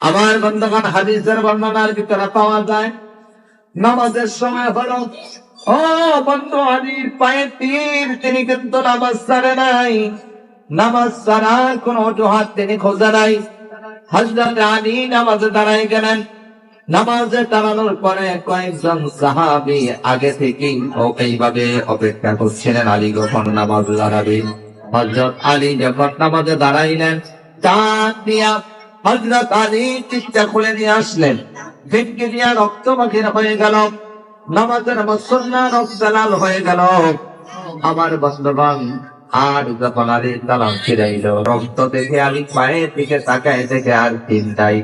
আমার বন্ধগণ, হাদিসের বর্ণনার ভিতরে পাওয়া যায়, নামাজের সময় হলো, ও বন্ধু আলীর পায়ে তীর, তিনি কিন্তু নামাজ ছাড়ে নাই। নামাজ ছাড়ার কোন অজুহাত তিনি খোঁজে নাই। হজরত আলী নামাজে দাঁড়াই গেলেন। নামাজে দাঁড়ানোর পরে কয়েকজন সাহাবি আগে থেকেই এইভাবে অপেক্ষা করছিলেন, আলী কখন নামাজ দাঁড়াবে। হজরত আলী যখন নামাজে দাঁড়াইলেন, চাঁদ দিয়া হজরত আলী চিৎটা খুলে নিয়ে আসলেন। ভেটকে দিয়া রক্ত মাখির হয়ে গেল। নামাজের মুসল্লা রক্ত লাল হয়ে গেল। আমার বন্ধবান আর যখন তালাম ফিরাইল, রক্ত দেখে পায়ের দিকে তাকায়, দেখে আর চিন্তাই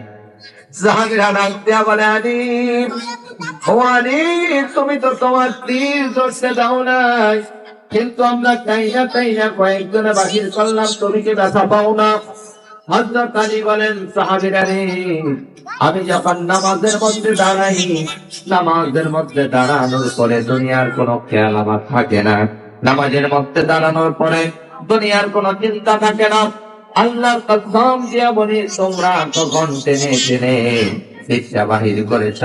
তুমি তো তোমার দাও নাই। কিন্তু আমরা তাইনা তাইনা কয়েকজনে বাহির করলাম, তুমি কি ব্যথা পাও না? হজরত আলী বলেন, সাহাবিরা আমি যখন নামাজের মধ্যে দাঁড়াই, নামাজের মধ্যে দাঁড়ানোর পরে দুনিয়ার কোনো খেয়াল আমার থাকে না। নামাজের মধ্যে দাঁড়ানোর পরে দুনিয়ার কোনো চিন্তা থাকে না। আল্লাহ কসম দিয়া বলি, তোমরা কখন টেনে টেনে শিক্ষা বাহির করেছ?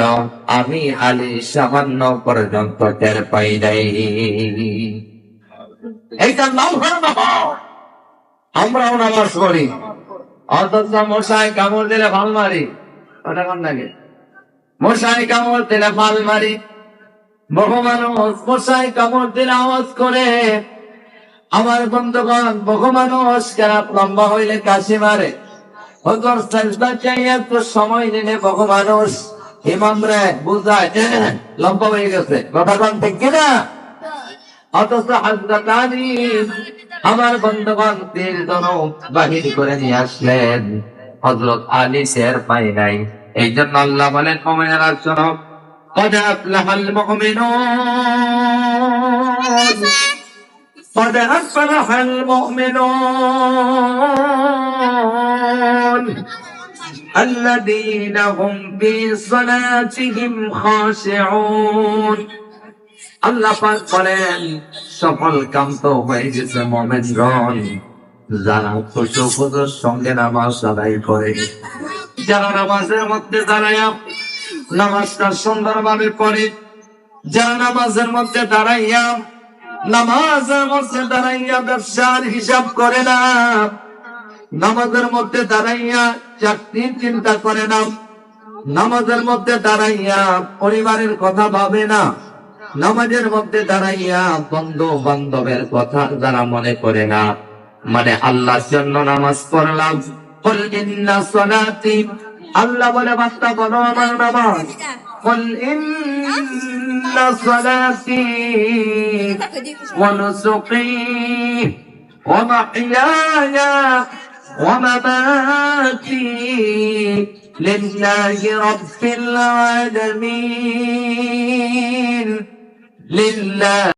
আমি আলী সামান্য পর্যন্ত টের পাই নাই। এইটার নাম হলো নামাজ পড়ি। অথচ মশাই কামড় দিলে ভালো মারি ওটা কোন লাগে মশাই কামড় দিলে ভালো মারি বহু মশাই কামড় দিলে আওয়াজ করে। আমার বন্ধুগণ বহু মানুষ লম্বা হইলে কাশি মারে। হজর সাজদা চাই একটু সময় নিলে বহু মানুষ রে, বুঝায় লম্বা হয়ে গেছে। কথা ঠিক কিনা? অথচ হজরত আমার বন্ধুগণ তীর ধনুক বাহির করে নিয়ে আসলেন হজরত আলী শের পাই নাই এই জন্য আল্লাহ বলেন মোমেনেরা শোনো قد أفلح المؤمنون قد أفلح المؤمنون الذين هم في صلاتهم خاشعون আল্লাহ পাক সফল কান্ত হয়ে গেছে মোমেনগণ। যারা সঙ্গে নামাজ আদায় করে, যারা নামাজের মধ্যে দাঁড়ায় নামাজটা পড়ে, যারা নামাজের মধ্যে দাঁড়াইয়া নামাজের মধ্যে দাঁড়াইয়া ব্যবসার হিসাব করে না, নামাজের মধ্যে দাঁড়াইয়া চাকরির চিন্তা করে না, নামাজের মধ্যে দাঁড়াইয়া পরিবারের কথা ভাবে না নামাজের মধ্যে দাঁড়াইয়া বন্ধু বান্ধবের কথা যারা মনে করে না মানে আল্লাহর জন্য নামাজ পড়লাম قل إن صلاتي আল্লাহ বলে বার্তা বলো আমার নামাজ قل إن صلاتي ونسقي ومحياي ومماتي لله رب العالمين لله